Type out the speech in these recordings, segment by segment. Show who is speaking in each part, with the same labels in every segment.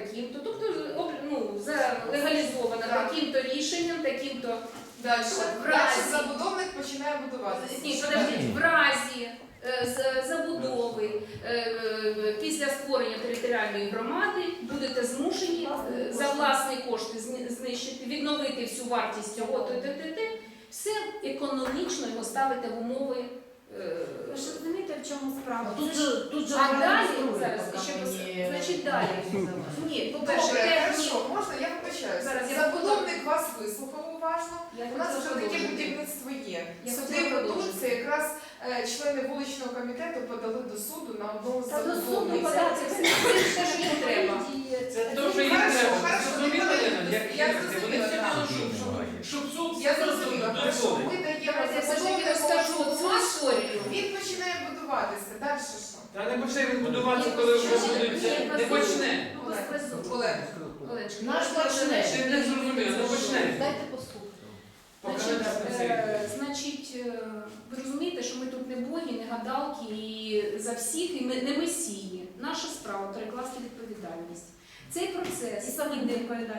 Speaker 1: таким-то, тобто ну, за- легалізовано таким-то рішенням, таким-то.
Speaker 2: Далі.
Speaker 1: В разі.
Speaker 2: забудовник починає будуватися.
Speaker 1: Ні, подождіть, в разі е, забудови е, е, після створення територіальної громади будете змушені за власні кошти знищити, відновити всю вартість цього т, т, т, т, все економічно його ставите в умови. Е,
Speaker 3: Ви ж розумієте, в чому справа?
Speaker 4: Тут же, тут же
Speaker 1: А далі зараз ще пос- значить, далі. Ні, по-перше,
Speaker 2: Добре,
Speaker 1: техні-
Speaker 2: хорошо, можна, я вибачаюся.
Speaker 1: Зараз я
Speaker 2: Забудовник вас вислухав уважно.
Speaker 1: Я
Speaker 2: У нас
Speaker 1: хотіла
Speaker 2: вже таке
Speaker 1: продовжити.
Speaker 2: будівництво є.
Speaker 1: Я
Speaker 2: Суди
Speaker 1: хотіла
Speaker 2: ведуться, якраз е, члени вуличного комітету подали до суду на одного з
Speaker 3: Та до суду подати,
Speaker 1: це все, що їм треба.
Speaker 5: Це дуже їм
Speaker 2: Хорошо,
Speaker 5: треба.
Speaker 2: хорошо,
Speaker 5: Зрозуміли, Лена, як
Speaker 2: я?
Speaker 5: Вони
Speaker 2: зрозуміла, так
Speaker 5: щоб, щоб, щоб суд
Speaker 2: Я зрозуміла, хорошо, ми даємо
Speaker 1: Давайте я все ж таки розкажу цю історію.
Speaker 2: Він починає будуватися. Далі що?
Speaker 5: Та не почне він будуватися, коли вже будується. Не почне.
Speaker 1: Ну. Олечка,
Speaker 4: Наш почне.
Speaker 5: Ще не зрозуміло, не почне.
Speaker 4: Дайте послухати.
Speaker 1: Значить, е, е, ви розумієте, що ми тут не боги, не гадалки і за всіх, і ми не месії. Наша справа перекласти відповідальність. Цей процес
Speaker 3: І самим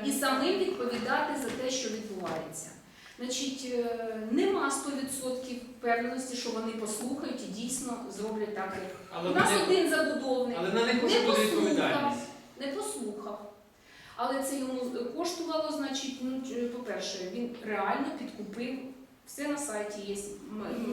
Speaker 1: і самим відповідати за те, що відбувається. Значить, е, нема 100% впевненості, що вони послухають і дійсно зроблять так, як
Speaker 5: Але
Speaker 1: у нас
Speaker 5: вони-
Speaker 1: один забудовник
Speaker 5: але на них
Speaker 1: не послухав, не послухав. Але це йому коштувало, значить, ну, по-перше, він реально підкупив. Все на сайті є.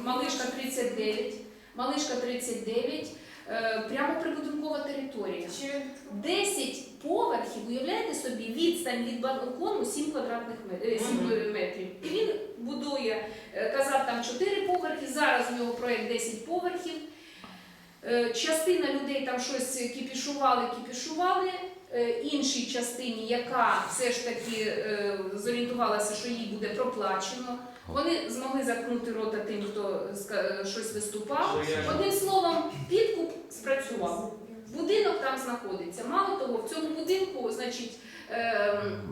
Speaker 1: Малишка 39, Малишка 39, е, прямо прибудинкова територія.
Speaker 2: Чи він
Speaker 1: 10 поверхів, уявляєте собі, відстань від балкону 7 квадратних метрів, 7 метрів. І він будує, е, казав там 4 поверхи, зараз у нього проєкт 10 поверхів. Е, Частина людей там щось кіпішували, кіпішували. Е, Іншій частині, яка все ж таки е, зорієнтувалася, що їй буде проплачено, вони змогли заткнути рота тим, хто щось виступав. Одним словом, підкуп спрацював. Будинок там знаходиться. Мало того, в цьому будинку, значить, ем,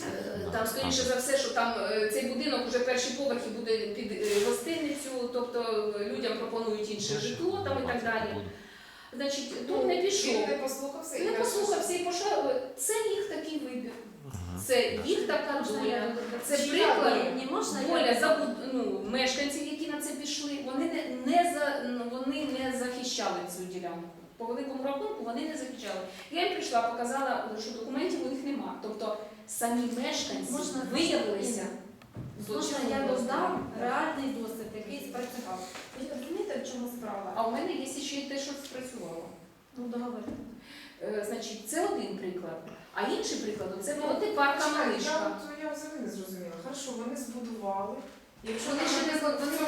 Speaker 1: е, там скоріше за все, що там е, цей будинок уже перші поверхи буде під е, гостиницю, тобто е, людям пропонують інше житло там і так далі. Значить, тут не пішов.
Speaker 2: Він не послухався і
Speaker 1: Не послухався і пішов. Це їх такий вибір. Це їх така доля. Це приклад.
Speaker 3: Не можна
Speaker 1: Воля забуд... ну, мешканців, які на це пішли, вони не, не за ну, вони не захищали цю ділянку. По великому рахунку вони не захищали. Я їм прийшла, показала, що документів у них нема. Тобто самі мешканці
Speaker 3: Можна
Speaker 1: виявилися
Speaker 3: Можна я додам реальний досвід, який спрацював. Ви розумієте, в чому справа?
Speaker 1: А у мене є ще й те, що спрацювало.
Speaker 3: Ну, договорити.
Speaker 1: Е, значить, це один приклад. А інший приклад це
Speaker 2: Ну,
Speaker 1: проти парка Малишка.
Speaker 2: Я взагалі не зрозуміла. Хорошо, вони збудували. Якщо
Speaker 1: Вони ще не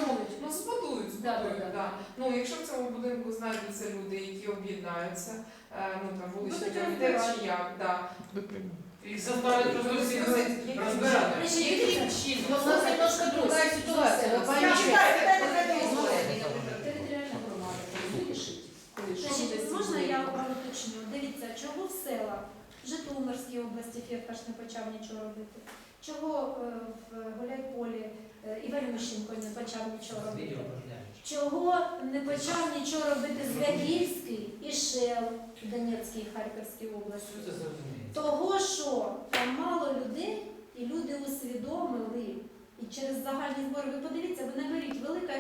Speaker 1: будуть.
Speaker 2: Ну, збудують,
Speaker 1: Да,
Speaker 2: збудують,
Speaker 1: да, да.
Speaker 2: да. Ну, якщо в цьому будинку знайдуться люди, які об'єднаються, е, ну там вуличний
Speaker 3: Будуть
Speaker 2: комітет
Speaker 3: розбирати.
Speaker 2: чи як, да.
Speaker 5: Їх всіх
Speaker 2: Які-
Speaker 5: розбирати.
Speaker 2: Яким чином?
Speaker 4: Но у нас немножко другая ситуация. Вы поймите.
Speaker 2: Чекайте, дайте, дайте дозволити.
Speaker 1: Територіальна громада вирішить, коли що
Speaker 3: Значить, можна я вам уточню? Дивіться, чого в селах в Житомирській області Фірташ не почав нічого робити? Чого е, в Гуляйполі е, Іванющенко не почав нічого робити? Чого не почав нічого робити Звягільський і Шел в Донецькій і Харківській області? Того, що там мало людей, і люди усвідомили, і через загальні збори, ви подивіться, ви наберіть Велика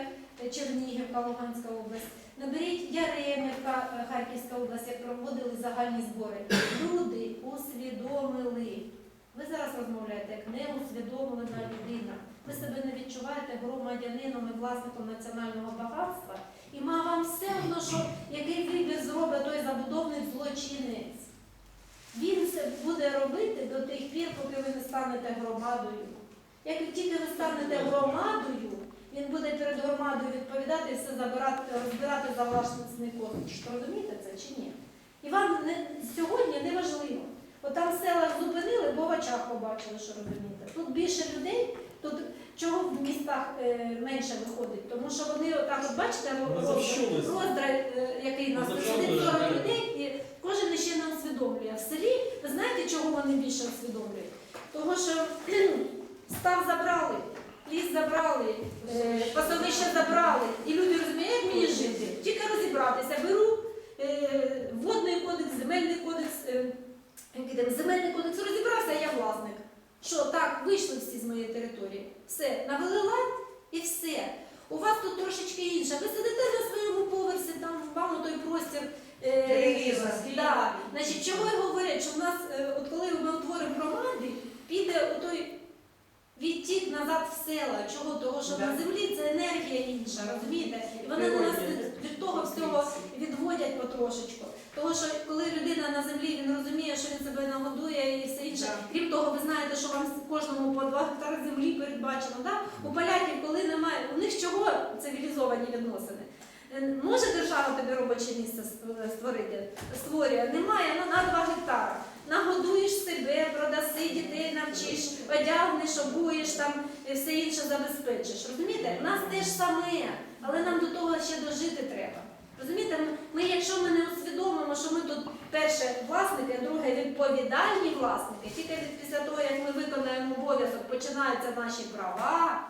Speaker 3: Чернігівка, Луганська область, наберіть Яремівка, е, Харківська область, як проводили загальні збори. Люди усвідомили. Ви зараз розмовляєте як неусвідомлена людина. Ви себе не відчуваєте громадянином і власником національного багатства. І ма вам все одно, що який вибір зробить той забудовник злочинець. Він це буде робити до тих пір, поки ви не станете громадою. Як тільки ви станете громадою, він буде перед громадою відповідати і все забирати, розбирати за власний кошт. Розумієте це чи ні? І вам не, сьогодні не важливо. От там в селах зупинили, бо в очах побачили, що розумієте. Тут більше людей, тут чого в містах е, менше виходить? Тому що вони отак, от бачите,
Speaker 6: Розовщулись.
Speaker 3: роздрай, е, який нас
Speaker 6: Розовщулись,
Speaker 3: сидить 40 людей, і кожен ще не усвідомлює. В селі, ви знаєте, чого вони більше усвідомлюють? Того, що став забрали, ліс забрали, е, пасовище забрали. І люди розуміють, як мені жити? Тільки розібратися. Беру водний кодекс, земельний кодекс. Земельний кодекс розібрався, я власник. Що так, вийшли всі з моєї території. Все, навели лад і все. У вас тут трошечки інше. Ви сидите на своєму поверсі, там вам той простір. е, Да. Значить, чого й говорять, що в нас, е, от коли ми утворимо громади, піде той відтік назад в села. Чого? Того, що
Speaker 2: Да.
Speaker 3: на землі це енергія інша, розумієте? І вони нас від, від того всього відводять потрошечку. Того, що коли людина на землі він розуміє, що він себе нагодує і все інше.
Speaker 2: Да.
Speaker 3: Крім того, ви знаєте, що вам кожному по два гектари землі передбачено. Да? У поляків, коли немає, у них чого цивілізовані відносини? Е, Може держава тобі робоче місце створити? Створює. Немає ну, на два гектари. Нагодуєш себе, продаси, дітей навчиш, одягнеш, обуєш там і все інше забезпечиш. Розумієте? У нас те ж саме, але нам до того ще дожити треба. Розумієте, ми- якщо ми не усвідомимо, що ми тут перше власники, а друге відповідальні власники, тільки після того, як ми виконаємо обов'язок, починаються наші права.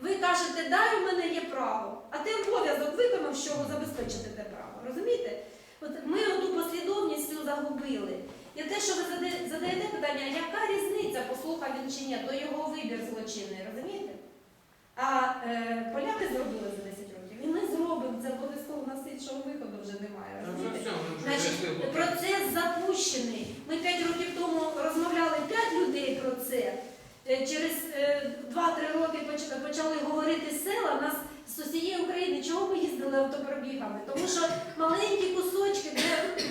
Speaker 3: Ви кажете, дай у мене є право, а ти обов'язок виконав, щоб забезпечити те право. Розумієте? От ми оту послідовність цю загубили. І те, що ви задаєте питання, яка різниця, послухав він чи ні, то його вибір злочинний, розумієте? А е, поляки зробили за 10 років, і ми зробимо це обов'язково у нас іншого виходу вже немає. Розумієте? Значить, процес запущений. Ми 5 років тому розмовляли 5 людей про це. Е, Через е, 2-3 роки поч- почали говорити села. Нас з усієї України чого ми їздили автопробігами? Тому що маленькі кусочки, де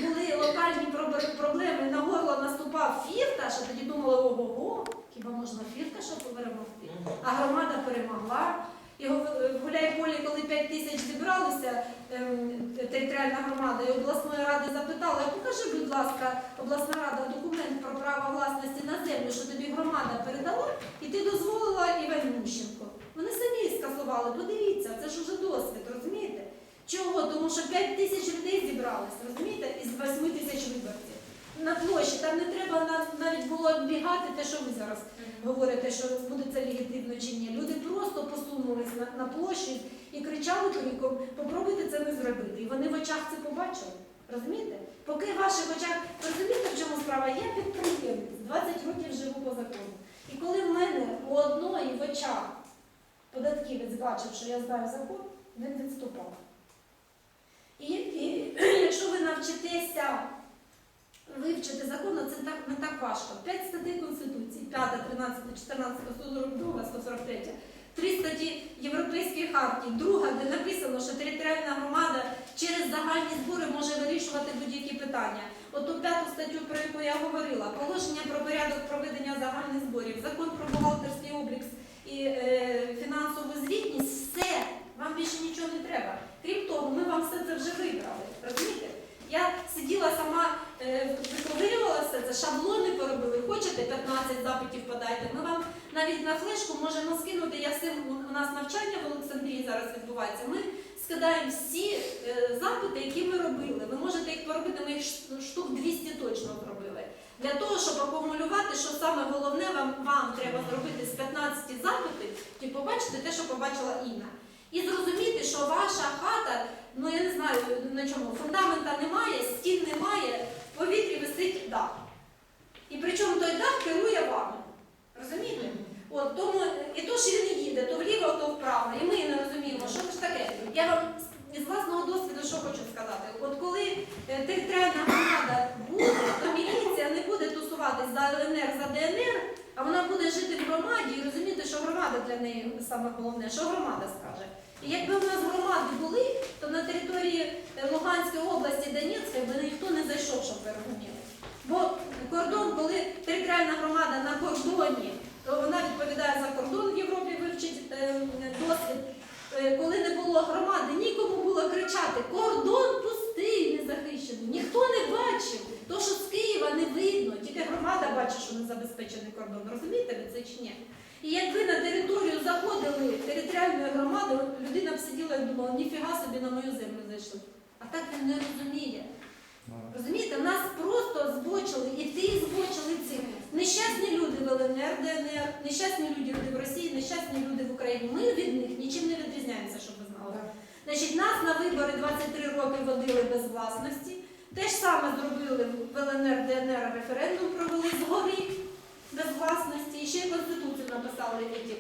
Speaker 3: були локальні проб- проблеми, на горло наступав фірта, що тоді думали, ого, хіба можна фірта, перемогти?
Speaker 5: Ну,
Speaker 3: А громада перемогла. Гов- в Гуляйполі, коли 5 тисяч зібралися, ем, територіальна громада і обласної ради запитали, покажи, будь ласка, обласна рада документ про право власності на землю, що тобі громада передала, і ти дозволила Іван Ющенко. Вони самі скасували, подивіться, це ж уже досвід, розумієте? Чого? Тому що 5 тисяч людей зібралися, розумієте, із 8 тисяч виборців. На площі там не треба навіть було оббігати те, що ви зараз говорите, що буде це легітимно чи ні. Люди просто посунулись на, на площі і кричали криком, попробуйте це не зробити. І вони в очах це побачили. Розумієте? Поки в ваших очах, розумієте, в чому справа? Я підприємець, 20 років живу по закону. І коли в мене у одної в очах податківець бачив, що я знаю закон, він відступав. І, і якщо ви навчитеся вивчити закон, це так, не так важко. П'ять статей Конституції, 5, 13, 14, 142, 143, три статті Європейської хартії, друга, де написано, що територіальна громада через загальні збори може вирішувати будь-які питання. От ту п'яту статтю, про яку я говорила, положення про порядок проведення загальних зборів, закон про бухгалтерський облік і е, фінансову звітність, все, вам більше нічого не треба. Крім того, ми вам все це вже вибрали. Розумієте? Я сиділа сама, е, виковирювала все це, шаблони поробили. Хочете 15 запитів подайте. Ми вам навіть на флешку можемо скинути. Я всім у нас навчання в Олександрії зараз відбувається. Ми скидаємо всі е, запити, які ми робили. Ви можете їх поробити, ми їх штук 200 точно зробили. Для того, щоб акумулювати, що саме головне вам, вам треба зробити з 15 запитів, і побачити те, що побачила Інна. І зрозуміти, що ваша хата, ну я не знаю на чому, фундамента немає, стін немає, в повітрі висить дах. І причому той дах керує вами. Розумієте? От, тому, і то, що він їде, то вліво, то вправо. І ми не розуміємо, що це ж таке. Я вам з- власного досвіду що хочу сказати. От коли е, територіальна громада буде, то міліція не буде тусуватись за ЛНР, за ДНР, а вона буде жити в громаді і розуміти, що громада для неї саме головне, що громада скаже. І якби в нас громади були, то на території е, Луганської області, Донецької би ніхто не зайшов, щоб ви розуміли. Бо кордон, коли територіальна громада на кордоні, то вона відповідає за кордон в Європі, вивчить е, досвід. Е, Коли не було громади, нікому було кричати: кордон пустий, незахищений. Ніхто не бачив. То, що з Києва не видно, тільки громада що не забезпечений кордон. Розумієте ви це чи ні? І якби на територію заходили територіальної громади, людина б сиділа і думала, ніфіга собі на мою землю зайшли. А так він не розуміє. Розумієте, нас просто збочили, і ти збочили цим. Нещасні люди в ЛНР, ДНР, нещасні люди в Росії, нещасні люди в Україні. Ми від них нічим не відрізняємося, щоб ви знали. Значить, нас на вибори 23 роки водили без власності. Те ж саме зробили в ЛНР. ЛНР, ДНР референдум провели згори без власності, і ще й конституцію написали які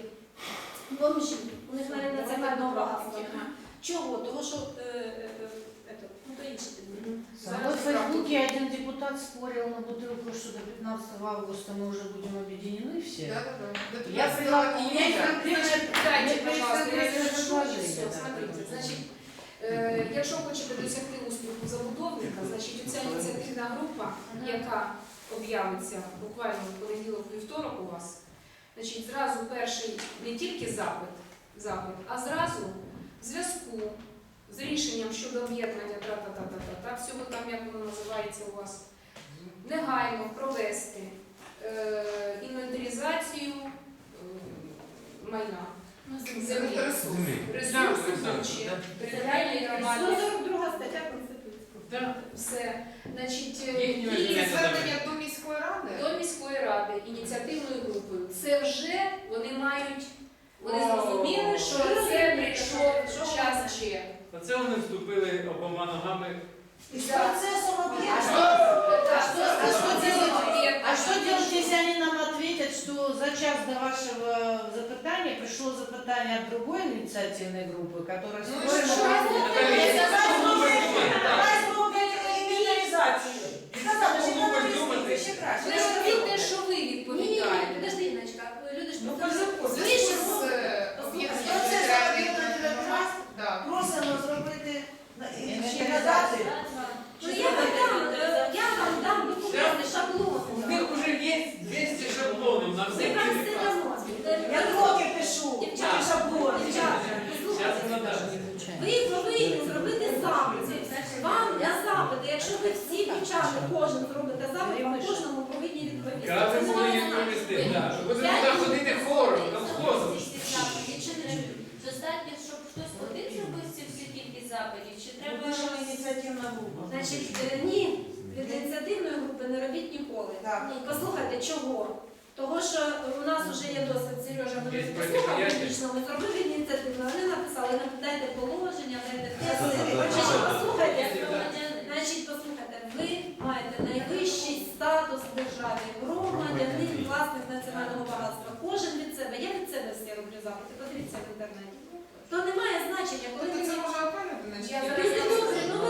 Speaker 3: бомжі. У них навіть національного багатства. нема. Чого? Того, що е, е, е, ето, ну то інше підміни.
Speaker 4: Вот в Фейсбуке один депутат спорил на бутылку, что до 15 августа мы уже будем объединены все.
Speaker 2: Да-да-да. До
Speaker 4: Я
Speaker 2: 15
Speaker 4: предлагаю, у меня есть
Speaker 2: июня.
Speaker 4: конкретное
Speaker 1: Дайте,
Speaker 4: мне
Speaker 1: пожалуйста, я
Speaker 4: конкретное
Speaker 1: завершу і
Speaker 4: предложение,
Speaker 1: все. е, якщо хочете досягти успіху забудовника, значить ця ініціативна група, яка об'явиться буквально в понеділок вівторок у вас, значить, зразу перший не тільки запит, запит, а зразу в зв'язку з рішенням щодо об'єднання та-та-та-та-та, всього там, як воно називається у вас, негайно провести е, інвентаризацію е, майна. Землі. Ресурси Бучі, територіальної громади,
Speaker 3: 142 стаття Конституції.
Speaker 1: Все. Значить, е, і
Speaker 2: Звернення до міської ради.
Speaker 1: до міської ради ініціативною групою. Це вже вони мають, вони зрозуміли, що це прийшов час ще.
Speaker 5: Оце вони вступили обома ногами.
Speaker 4: И с
Speaker 1: Да.
Speaker 4: процессом
Speaker 1: А
Speaker 4: объекта.
Speaker 1: що,
Speaker 4: А что, а что
Speaker 1: це
Speaker 4: делать? А что делать, если они нам ответят, что за час до вашего запытания пришло запытание от другой инициативной группы, которая
Speaker 2: Ну и
Speaker 4: спорила
Speaker 2: что?
Speaker 4: по-
Speaker 5: Наталі,
Speaker 4: Я
Speaker 5: це
Speaker 4: знаю,
Speaker 5: було
Speaker 4: що
Speaker 5: придумано, так.
Speaker 4: Давай зробимо інвентаризацію. Сказали, що
Speaker 5: Було
Speaker 4: треба
Speaker 5: придумано.
Speaker 4: вести, ще краще.
Speaker 1: Ви ж робіть те, що ви
Speaker 3: Ні, ні, ні,
Speaker 1: відповідаєте.
Speaker 3: подожди, Іночка, люди ж
Speaker 4: Ну,
Speaker 3: просто
Speaker 2: У
Speaker 3: ви
Speaker 2: зв'язку
Speaker 3: ж
Speaker 2: з
Speaker 3: робите.
Speaker 2: е, об'єктом
Speaker 4: Процес
Speaker 2: територіальної
Speaker 4: об'єднаної
Speaker 2: громади. Да.
Speaker 6: Просимо зробити на- ще
Speaker 4: Інвентаризацію.
Speaker 6: надати.
Speaker 3: Ну я вам дам, е, я вам дам документи, шаблон.
Speaker 5: У них вже є 200 шаблонів на
Speaker 3: Ви все
Speaker 5: листах.
Speaker 3: дамо.
Speaker 6: Я кроки пишу,
Speaker 3: Дівчата,
Speaker 6: ті шаблони.
Speaker 3: Дівчата,
Speaker 5: Зараз
Speaker 3: послухайте. Ви повинні зробити запити. Вам на запити, якщо ви всі дівчата, кожен зробите запит, вам кожному повинні відповісти. Це не
Speaker 5: повинен
Speaker 3: має
Speaker 5: провести,
Speaker 3: значення.
Speaker 5: так. Щоб вони туди ходити хором, колхозом.
Speaker 7: Достатньо, щоб хтось один зробив ці всі кількість запитів, чи треба
Speaker 6: Вийшла ініціативна група.
Speaker 3: Значить, е, ні, від ініціативної групи не робіть ніколи.
Speaker 6: Так.
Speaker 3: Послухайте, чого? Того, що у нас вже є досвід, Сережа, ми послухав публічно, ми зробили ініціативну, вони написали, «Ну, дайте положення, дайте тести. Значить, послухайте, значить, послухайте, ви маєте найвищий статус в державі, громадянин, власник національного багатства. Кожен від себе, я від себе всі роблю запити, подивіться в інтернеті. То немає значення, коли ви
Speaker 2: це може опалювати на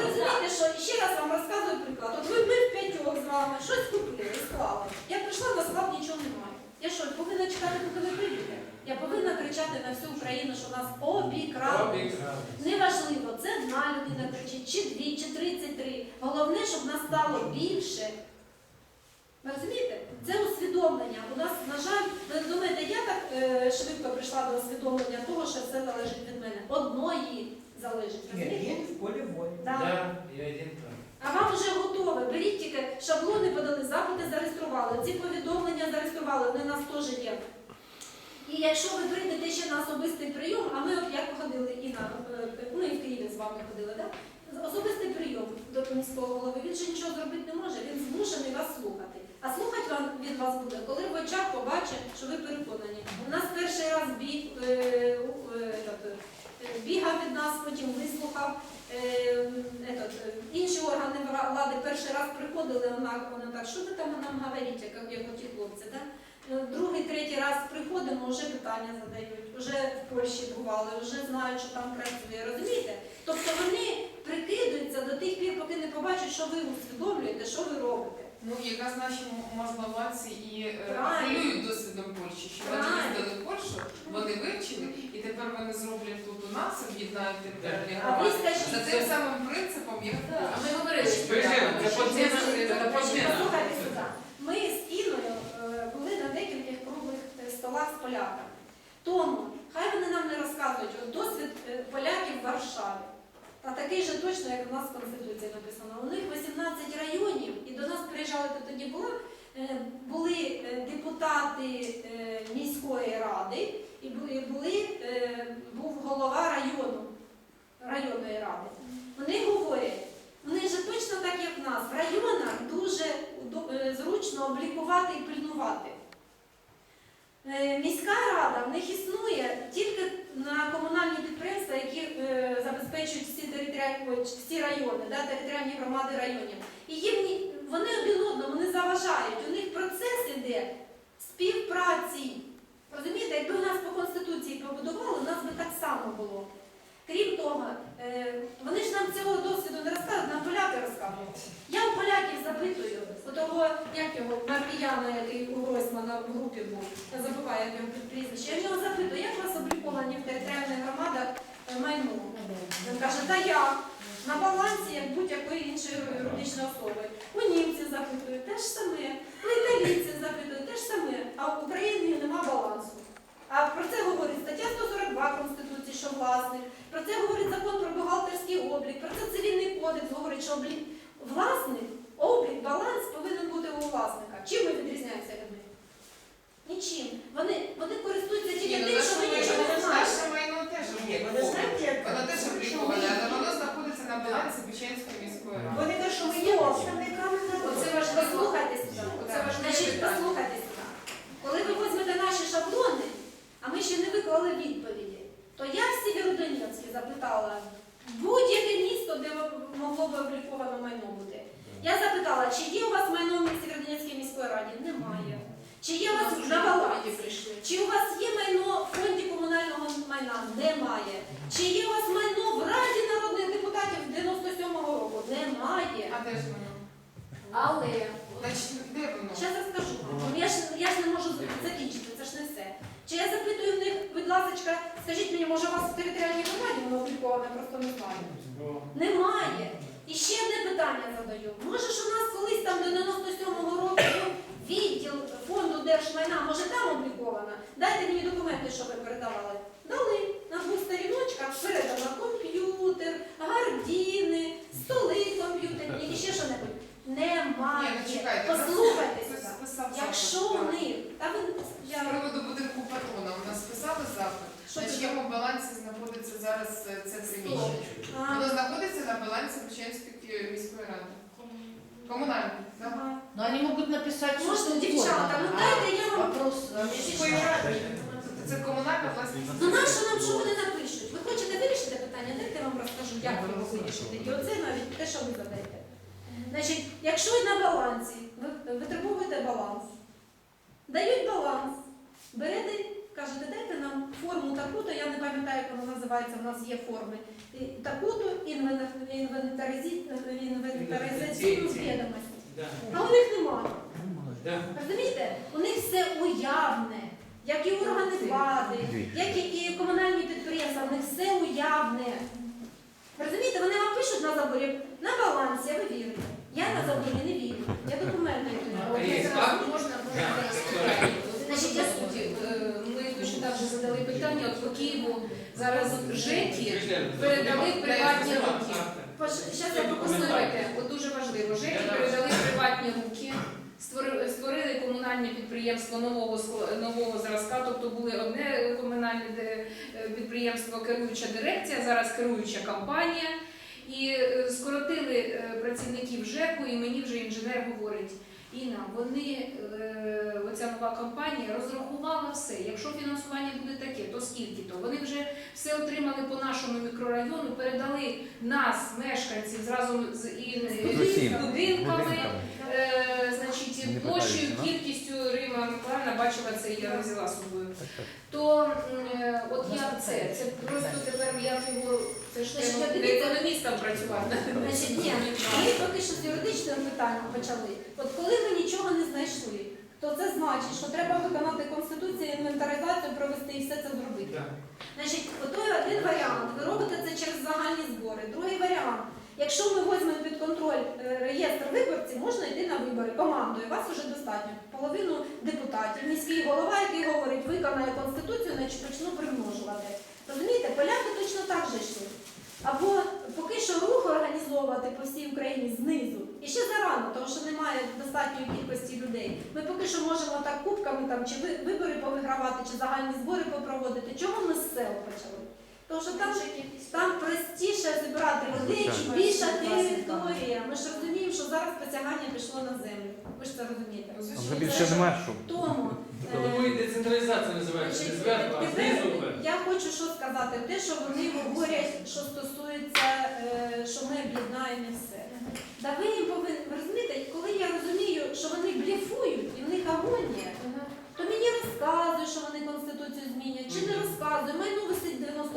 Speaker 3: Ви розумієте, що ще раз вам розказую приклад. От ви ми в п'ятьох з вами щось купили, склали. Я прийшла на склад, нічого немає. Я що, повинна чекати, поки ви прийдете? Я повинна кричати на всю Україну, що нас.
Speaker 5: Обікрали.
Speaker 3: Неважливо, це одна людина кричить, чи дві, чи тридцять три. Головне, щоб нас стало більше. Ви розумієте? Це усвідомлення. У нас, на жаль, ви думаєте, я так е, швидко прийшла до усвідомлення того, що все залежить від мене. Одної залежить. Розумієте?
Speaker 6: в полі волі.
Speaker 3: Да.
Speaker 5: Да, я один там.
Speaker 3: А вам вже готове. Беріть тільки шаблони подали, запити зареєстрували, ці повідомлення зареєстрували, вони у нас теж є. І якщо ви прийдете ще на особистий прийом, а ми от як ходили і на е, ну і в Києві з вами ходили, да? особистий прийом до міського голови, він же нічого зробити не може, він змушений вас слухати. А слухати вам від вас буде, коли в очах побачить, що ви переконані. У нас перший раз біг, е, у- е, е, бігав від нас, потім вислухав. Е, е, інші органи влади перший раз приходили, вона, так, що ви там нам говорите, як, як хлопці? Е, Другий, третій раз приходимо, вже питання задають, вже в Польщі бували, вже знають, що там працює, розумієте? Тобто вони прикидуються до тих пір, поки не побачать, що ви усвідомлюєте, що ви робите.
Speaker 2: Ну, якраз наші можновладці і е, апелюють досвідом Польщі, що вони їздили в Польщу, вони вивчили, і тепер вони зроблять тут у нас, об'єднають територіальні громади. За тим самим принципом, як
Speaker 1: А ми говорили, що.
Speaker 3: Послухайте сюди. Ми з Іною е, були на декількох круглих е, столах з поляками. Тому хай вони нам не розказують от досвід поляків в Варшаві. Та такий же точно, як у нас в Конституції написано. У них 18 районів, і до нас приїжджали то тоді була. е, Були е, депутати е, міської ради і були, був голова району, районної ради. Вони говорять, вони ж точно так, як в нас, в районах дуже зручно облікувати і пильнувати. Міська рада в них існує тільки на комунальні підприємства, які е, забезпечують всі територіальні всі райони, да, територіальні громади районів. І їм вони один одному не заважають. У них процес іде співпраці. Розумієте, якби у нас по конституції побудували, у нас би так само було. Крім того, е, вони ж нам цього досвіду не розказують, нам поляки розказують. Я у поляків запитую, у того, як його, Маркіяна, який у Гройсмана в групі був, я забуваю, як його прізвище, я в нього запитую, як у вас обліковані в територіальних громадах е, майно? Він каже, та як? На балансі, як будь-якої іншої юридичної особи. У німців запитують, те ж саме, у італійців запитують, те ж саме, а в Україні нема балансу. А про це говорить стаття 142 Конституції, що власник, про це говорить закон про бухгалтерський облік, про це цивільний кодекс говорить, що облік, власник, облік, баланс повинен бути у власника. Чим ми відрізняємося від них? Нічим. Вони, вони користуються тільки
Speaker 2: ну
Speaker 3: тим, що ми нічого не знаємо.
Speaker 2: Наше майно теж
Speaker 6: Ні, вони
Speaker 2: Воно теж обліковане, але воно знаходиться на балансі Печенської міської ради.
Speaker 6: Вони кажуть, що ми є представниками народу.
Speaker 1: Оце важливо.
Speaker 3: Послухайте сюди. Значить, послухайте сюди. Коли ви візьмете наші шаблони, а ми ще не виклали відповіді, то я в Сєвєродонецьку запитала будь-яке місто, де могло би обліковано майно бути. Я запитала, чи є у вас майно в Сєвєродонецькій міської раді? Немає. Чи є у вас на балансі?
Speaker 1: прийшли.
Speaker 3: Чи у вас є майно в фонді комунального майна? Немає. Чи є у вас майно в Раді народних депутатів 97-го року? Немає.
Speaker 2: А де ж воно?
Speaker 3: Але
Speaker 2: Значить, де воно?
Speaker 3: Зараз вам. Я ж, я ж не можу закінчити, це ж не все. Чи я запитую в них, ласка, скажіть мені, може у вас в територіальній громаді воно обліковане, просто не знаю. Немає. І ще одне питання задаю. Може ж у нас колись там до 97-го року відділ фонду держмайна, може там обліковано? Дайте мені документи, що ви передавали. Дали. На двох сторіночках передано комп'ютер, гардіни, столи комп'ютерні і ще що-небудь. Немає.
Speaker 2: Ні, ну чекайте,
Speaker 3: Послухайте сюди.
Speaker 2: списав
Speaker 3: Якщо
Speaker 2: запит,
Speaker 3: у
Speaker 2: так.
Speaker 3: них, та ви
Speaker 2: З
Speaker 3: я
Speaker 2: приводу будинку Патрона у нас писали запит,
Speaker 3: Що
Speaker 2: на
Speaker 3: це
Speaker 2: чиєму балансі знаходиться зараз е, це приміщення.
Speaker 3: А,
Speaker 2: Воно знаходиться на балансі Печенської міської ради. Комунальний, так?
Speaker 3: ага.
Speaker 4: Но они могут написать что
Speaker 3: Можна,
Speaker 4: угодно.
Speaker 3: дівчата, ну дайте я вам.
Speaker 4: Вопрос.
Speaker 2: Міської ради. Тобто Це комунальна власність.
Speaker 3: Ну нащо нам що вони напишуть? Ви хочете вирішити питання? Дайте я вам розкажу, як ви його вирішите. І оце навіть те, що ви задаєте. Значить, якщо на балансі, ви витребуєте баланс, дають баланс, берете, кажете, дайте нам форму таку-то, я не пам'ятаю, як вона називається, в нас є форми. Таку-то інвентаризаційну відомості. А у них немає. Розумієте? У них все уявне. Як і органи влади, як і комунальні підприємства, в них все уявне. Розумієте, вони вам пишуть на заборі на балансі, а ви вірите. Я на заборі не вірю. Я документи не
Speaker 1: можна. Значить, я суті, е, ми точно так же задали питання, от по Києву зараз ЖЕКи передали в приватні руки. Зараз я послухайте, от дуже важливо. ЖЕКи передали в приватні руки, створили, створили комунальне підприємство нового нового зразка, тобто були одне комунальне е, підприємство, керуюча дирекція, зараз керуюча компанія. І е, скоротили е, працівників ЖЕКу, і мені вже інженер говорить. Інна, вони, е, оця нова компанія розрахувала все. Якщо фінансування буде таке, то скільки то? Вони вже все отримали по нашому мікрорайону, передали нас, мешканців, зразу з будинками, значить, площею, кількістю Рима Миколаївна бачила це, я взяла з собою. То е, от як це? Це просто тепер як його це ж
Speaker 3: Значить,
Speaker 1: треба
Speaker 3: дивіться.
Speaker 1: економістам працювати.
Speaker 3: Значить, ні, ми поки що з юридичним питанням почали. От коли ми нічого не знайшли, то це значить, що треба виконати конституцію, інвентаризацію, провести і все це зробити. Значить, отой один варіант. Ви робите це через загальні збори. Другий варіант. Якщо ми візьмемо під контроль е, реєстр виборців, можна йти на вибори командою. Вас вже достатньо. Половину депутатів, міський голова, який говорить, виконає конституцію, значить почну примножувати. Розумієте, поляки точно так же йшли. Або поки що рух організовувати по всій Україні знизу. І ще зарано, тому що немає достатньої кількості людей. Ми поки що можемо так кубками там чи вибори повигравати, чи загальні збори попроводити. Чому ми з сел почали? Тому що там, там простіше зібрати людей, і більша територія. Ми ж розуміємо, що зараз посягання пішло на землю. Ви ж це розумієте.
Speaker 8: Вже більше немає що.
Speaker 3: Тому
Speaker 5: Тому і децентралізація називається не зверху, а
Speaker 3: тепер
Speaker 5: знизу
Speaker 3: я хочу що сказати, те, що вони говорять, що стосується, е, що ми об'єднаємо все. Да ви їм повинні розумієте, коли я розумію, що вони блефують і в них агонія, то мені розказують, що вони конституцію змінять, чи не розказують. Майно висить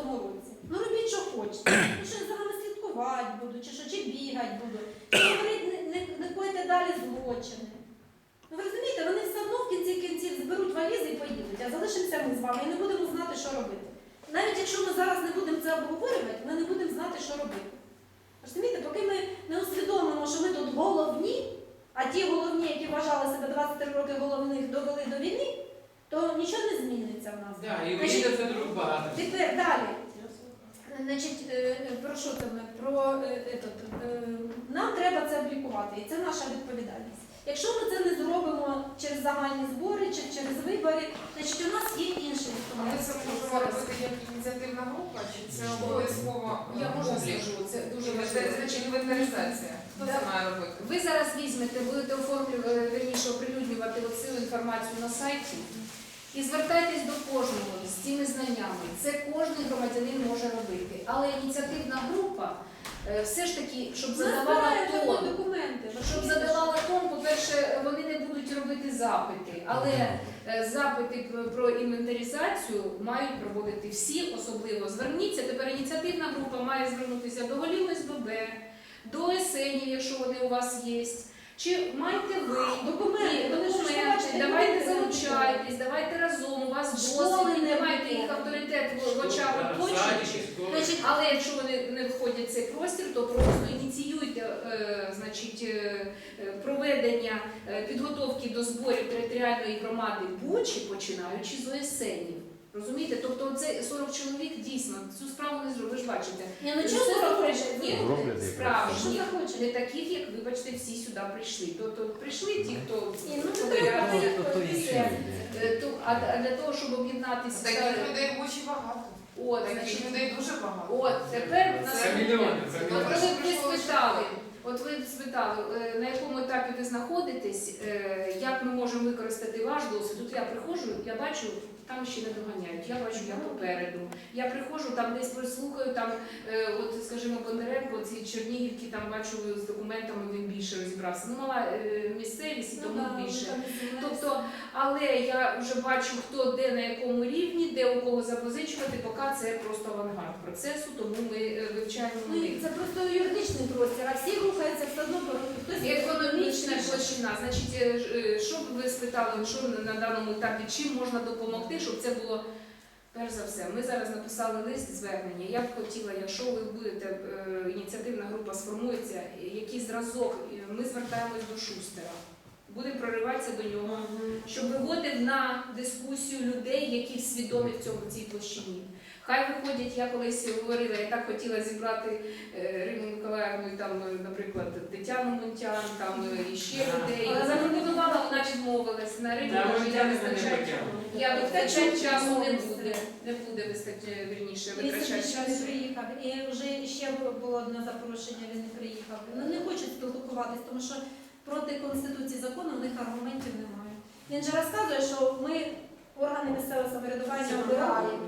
Speaker 3: тому. Ну робіть, що хочете. Ну, що за вами слідкувати будуть, чи що, чи бігати буду. І говорить, не, не, не коїте далі злочини. Ну ви розумієте, вони все одно в кінці кінців зберуть валізи і поїдуть, а залишимося ми з вами і не будемо знати, що робити. Навіть якщо ми зараз не будемо це обговорювати, ми не будемо знати, що робити. Розумієте, поки ми не усвідомимо, що ми тут головні, а ті головні, які вважали себе 23 роки головних, довели до війни, то нічого не зміниться в нас.
Speaker 5: Да, і війна це друг багато.
Speaker 3: Тепер далі. Значить, е, про що це ми? Про е, етот, е, нам треба це облікувати, і це наша відповідальність. Якщо ми це не зробимо через загальні збори чи через вибори, значить у нас є інший
Speaker 2: А ми
Speaker 3: інструмент.
Speaker 2: це можемо робити як ініціативна група, чи це обов'язково
Speaker 1: Я можу
Speaker 2: облік?
Speaker 1: це дуже важливо.
Speaker 2: Значить, інвентаризація. Хто це має робити?
Speaker 1: Ви зараз візьмете, будете оформлювати, верніше оприлюднювати оцю інформацію на сайті і звертайтесь до кожного з цими знаннями. Це кожен громадянин може робити. Але ініціативна група е, все ж таки, щоб задавала тон. Щоб задавала тон, по-перше, вони не будуть робити запити, але е, запити про- інвентаризацію мають проводити всі, особливо зверніться. Тепер ініціативна група має звернутися до голів СББ, до СНів, якщо вони у вас є. Чи маєте ви
Speaker 3: Документи,
Speaker 1: Ні, документи, давайте залучайтесь, давайте разом, у вас
Speaker 3: Школи
Speaker 1: досвід,
Speaker 3: не було.
Speaker 1: їх авторитет в- в очах оточуючих. Значить, але якщо вони не входять в цей простір, то просто ініціюйте е, значить, е, е, проведення е, підготовки до зборів територіальної громади Бучі, починаючи з ОСНів. Розумієте? Тобто це 40 чоловік дійсно цю справу не зробиш, ви ж бачите.
Speaker 3: Ні, ну чого
Speaker 1: Це
Speaker 3: ви
Speaker 1: захочете?
Speaker 3: робите?
Speaker 1: Ні,
Speaker 8: Зроблять
Speaker 3: Що
Speaker 1: справжні.
Speaker 3: захочете?
Speaker 1: Не таких, як, вибачте, всі сюди прийшли. Тобто прийшли ті, хто
Speaker 3: Ні, ну,
Speaker 1: хто
Speaker 3: треба
Speaker 1: варіант.
Speaker 3: їх
Speaker 8: то, то інші
Speaker 1: Е, то- А а для того, щоб об'єднатися,
Speaker 2: Таких людей Бучі багато.
Speaker 1: от, значить,
Speaker 2: людей дуже багато.
Speaker 1: От тепер у нас
Speaker 5: Це мільйони, це
Speaker 1: От
Speaker 5: мільйони.
Speaker 1: ви, ви спитали, от ви спитали, е, на якому етапі ви знаходитесь, е, як ми можемо використати ваш досвід. Тут я приходжу, я бачу, там ще не доганяють. Я бачу, я попереду. Я приходжу, там десь прослухаю, там, е, от, скажімо, Бондаренко, ці Чернігівки, там бачу з документами він більше розібрався. Ну, мала е, місцевість і
Speaker 3: Ну,
Speaker 1: тому більше. Тобто, але я вже бачу, хто де на якому рівні, де у кого запозичувати, поки це просто авангард процесу, тому ми е, вивчаємо
Speaker 3: Ну, це просто юридичний простір, а всі рухаються все одно по
Speaker 1: Економічна площина. Значить, е, е, що б ви спитали, що на даному етапі, чим можна допомогти, щоб це було перш за все. Ми зараз написали лист звернення. Я б хотіла, якщо ви будете, е, ініціативна група сформується, який зразок, ми звертаємось до Шустера. Будемо прориватися до нього, щоб виводив на дискусію людей, які свідомі в цьому цій площині. Хай виходять, я колись говорила, я так хотіла зібрати е, Риму Миколаївну, там, е, наприклад, Тетяну Монтян, там е, і ще людей.
Speaker 3: Але
Speaker 1: Запропонувала, вона відмовилась на Риму,
Speaker 5: Да,
Speaker 1: каже, я вистачаю. Я витрачаю часу не буде. Не буде вистачати, вірніше, витрачати часу.
Speaker 3: приїхав. І вже ще було одне запрошення, він не приїхав. Ну не хочуть спілкуватись, тому що проти конституції закону в них аргументів немає. Він же розказує, що ми органи місцевого самоврядування обираємо.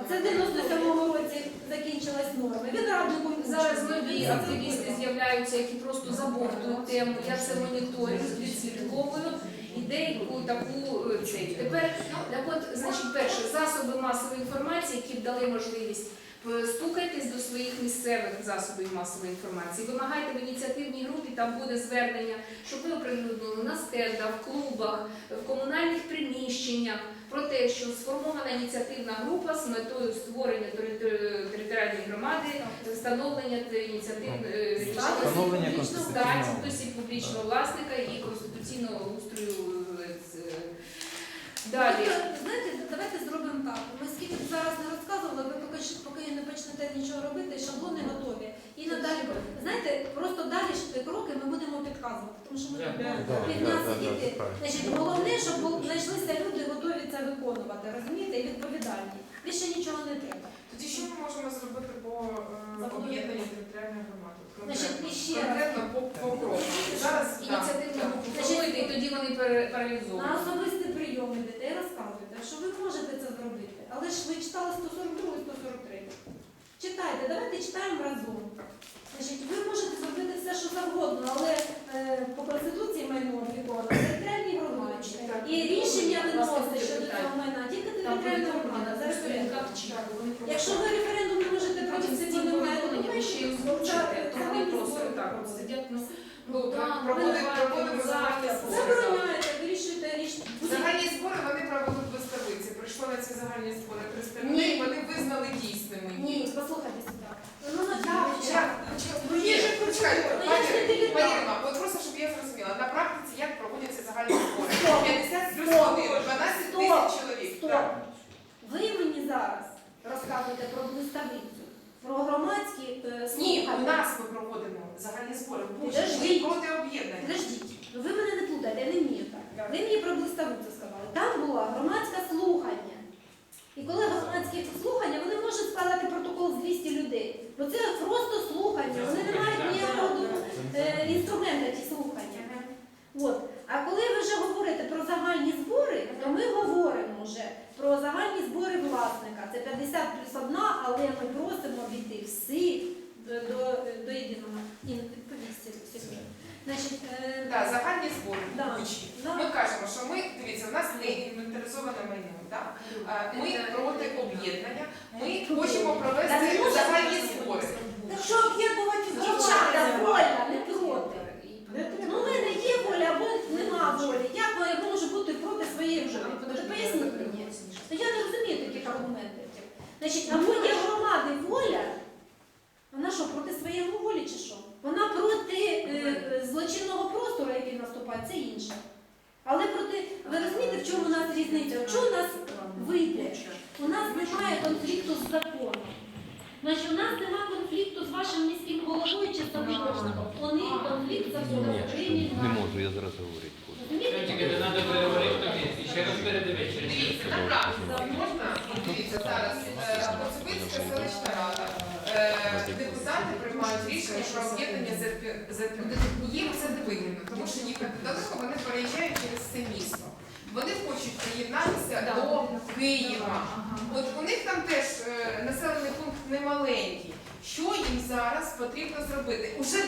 Speaker 3: А це в 97-му році закінчилась норма. Він радником
Speaker 1: Зараз нові активісти з'являються, які просто забовтують тему. Я це моніторю, відслідковую і деяку таку е, цей. Тепер так от, значить, перше, засоби масової інформації, які б дали можливість. Е, Стукайтесь до своїх місцевих засобів масової інформації, вимагайте в ініціативній групі, там буде звернення, щоб ви оприлюднили на стендах, в клубах, в комунальних приміщеннях про те, що сформована ініціативна група з метою створення територіальної громади, встановлення ініціативної статусі публічного власника і конституційного устрою. е, Далі.
Speaker 3: Тобто, знаєте, давайте зробимо так. Ми скільки б зараз не розказували, ви поки, що- поки не почнете нічого робити, шаблони готові. І надалі, знаєте, просто далі ж кроки ми будемо підказувати, тому що ми
Speaker 5: да,
Speaker 3: будемо
Speaker 8: да,
Speaker 3: півдня
Speaker 8: да, да,
Speaker 3: сидіти.
Speaker 8: правильно.
Speaker 3: Значить, головне, щоб бу- знайшлися люди, готові це виконувати, розумієте, і відповідальні. Більше нічого не треба.
Speaker 2: Тоді що ми можемо зробити по е,
Speaker 3: Забудові.
Speaker 2: об'єднанню територіальної громади?
Speaker 3: Значить,
Speaker 2: Конкретно,
Speaker 3: і ще раз.
Speaker 2: конкретно по, по кроку. Зараз да,
Speaker 1: групу і тоді вони пере-
Speaker 3: На особистий прийом ідете і розказуєте, що ви можете це зробити. Але ж ви читали 142 і 143. Читайте, давайте читаємо разом. Значить, ви можете зробити все, що завгодно, але е, по конституції майно обліковано територіальній громаді. І рішення виносить щодо цього майна тільки територіальна громада за референдум. Якщо ви референдум не можете
Speaker 1: потім
Speaker 3: провести,
Speaker 1: сидіть
Speaker 3: ви не маєте
Speaker 1: повідомлення, ці загальні збори представники, і вони
Speaker 3: визнали
Speaker 1: дійсними. Ні,
Speaker 3: послухайте
Speaker 1: сюди. Ну,
Speaker 2: ну,
Speaker 1: ну
Speaker 3: Маріна, ну, ну, от просто, щоб
Speaker 2: я зрозуміла,
Speaker 3: на
Speaker 2: практиці як проводяться загальні збори? 50
Speaker 3: плюс
Speaker 2: 12 тисяч чоловік.
Speaker 3: Стоп. Ви мені зараз розказуєте про блиставицю, про громадські е,
Speaker 2: Ні, у нас ми проводимо загальні збори.
Speaker 3: Будь-що Підождіть. проти об'єднання. Аргументів. Значить, або є громади воля, вона що, проти своєї волі чи що? Вона проти е, е, злочинного простору, який наступає, це інше. Але проти, ви розумієте, в чому у нас різниця? В чому у нас вийде? У нас немає конфлікту з законом. Значить, у нас немає конфлікту з вашим міським головою чи забудовником. У них конфлікт з законом
Speaker 8: Ні, не можу, я зараз говорити буду.
Speaker 3: Розумієте?
Speaker 5: Тільки не треба переговорити ще раз передивитися.
Speaker 2: Дивіться, направду, можна, дивіться, зараз е, Коцюбинська селищна рада, е, депутати приймають рішення про об'єднання. Їм це не вигідно, тому що їхати далеко вони переїжджають через це місто. Вони хочуть приєднатися до Києва. От у них там теж е, населений пункт немаленький. Що їм зараз потрібно зробити? Уже